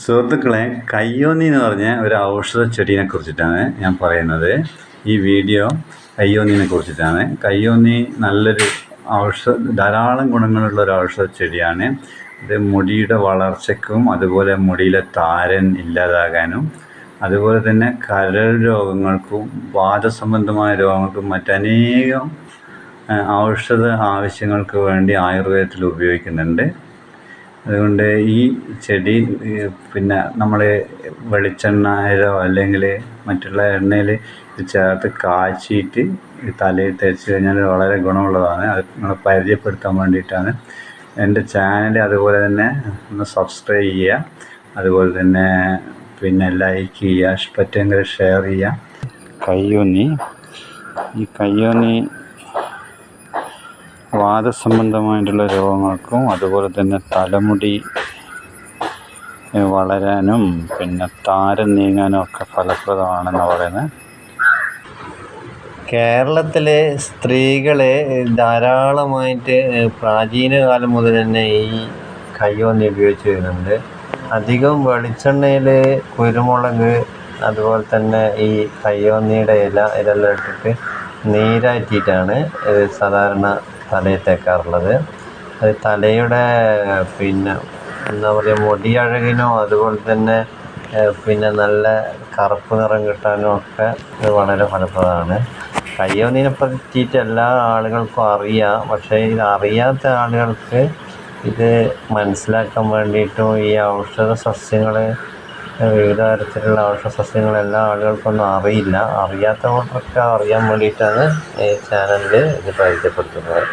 സുഹൃത്തുക്കളെ കയ്യോന്നി എന്ന് പറഞ്ഞ ഒരു ഔഷധ ചെടീനെ കുറിച്ചിട്ടാണ് ഞാൻ പറയുന്നത്. ഈ വീഡിയോ കയ്യോന്നിനെ കുറിച്ചിട്ടാണ്. കയ്യോന്നി നല്ലൊരു ഔഷധ ധാരാളം ഗുണങ്ങളുള്ള ഒരു ഔഷധ ചെടിയാണ്. ഇത് മുടിയുടെ വളർച്ചയ്ക്കും അതുപോലെ മുടിയിലെ താരൻ ഇല്ലാതാകാനും അതുപോലെ തന്നെ കരൾ രോഗങ്ങൾക്കും വാദസംബന്ധമായ രോഗങ്ങൾക്കും മറ്റനേകം ഔഷധ ആവശ്യങ്ങൾക്ക് വേണ്ടി ആയുർവേദത്തിൽ ഉപയോഗിക്കുന്നുണ്ട്. അതുകൊണ്ട് ഈ ചെടി പിന്നെ നമ്മൾ വെളിച്ചെണ്ണയിലോ അല്ലെങ്കിൽ മറ്റുള്ള എണ്ണയിൽ ചേർത്ത് കാച്ചിയിട്ട് തലയിൽ തേച്ച് കഴിഞ്ഞാൽ വളരെ ഗുണമുള്ളതാണ്. അത് നിങ്ങളെ പരിചയപ്പെടുത്താൻ വേണ്ടിയിട്ടാണ്. എന്റെ ചാനൽ അതുപോലെ തന്നെ ഒന്ന് സബ്സ്ക്രൈബ് ചെയ്യുക. അതുപോലെ തന്നെ പിന്നെ ലൈക്ക് ചെയ്യുക. പറ്റുമെങ്കിൽ ഷെയർ ചെയ്യുക. കയ്യോന്നി. ഈ കയ്യൂന്നി വാദസംബന്ധമായിട്ടുള്ള രോഗങ്ങൾക്കും അതുപോലെ തന്നെ തലമുടി വളരാനും പിന്നെ താരം നീങ്ങാനും ഒക്കെ ഫലപ്രദമാണെന്ന് പറയുന്നത്. കേരളത്തിലെ സ്ത്രീകളെ ധാരാളമായിട്ട് പ്രാചീന കാലം മുതൽ തന്നെ ഈ കയ്യോന്നി ഉപയോഗിച്ച് വരുന്നുണ്ട്. അധികം വെളിച്ചെണ്ണയിൽ കുരുമുളക് അതുപോലെ തന്നെ ഈ കയ്യോന്നിയുടെ ഇല ഇതെല്ലാം ഇട്ടിട്ട് നീരാറ്റിയിട്ടാണ് സാധാരണ തലയിൽ തേക്കാറുള്ളത് അത് തലയുടെ പിന്നെ എന്താ പറയുക മുടിയഴകിനോ അതുപോലെ തന്നെ പിന്നെ നല്ല കറുപ്പ് നിറം കിട്ടാനും ഒക്കെ ഇത് വളരെ ഫലപ്രദമാണ്. കയ്യോന്നിനെ പറ്റിയിട്ട് എല്ലാ ആളുകൾക്കും അറിയാം. പക്ഷേ ഇത് അറിയാത്ത ആളുകൾക്ക് ഇത് മനസ്സിലാക്കാൻ വേണ്ടിയിട്ടും ഈ ഔഷധ സസ്യങ്ങൾ വിവിധ തരത്തിലുള്ള ഔഷധ സസ്യങ്ങൾ എല്ലാ ആളുകൾക്കൊന്നും അറിയില്ല. അറിയാത്തവർക്കൊക്കെ അറിയാൻ വേണ്ടിയിട്ടാണ് ഈ ചാനലിൽ ഇത് പരിചയപ്പെടുത്തുന്നത്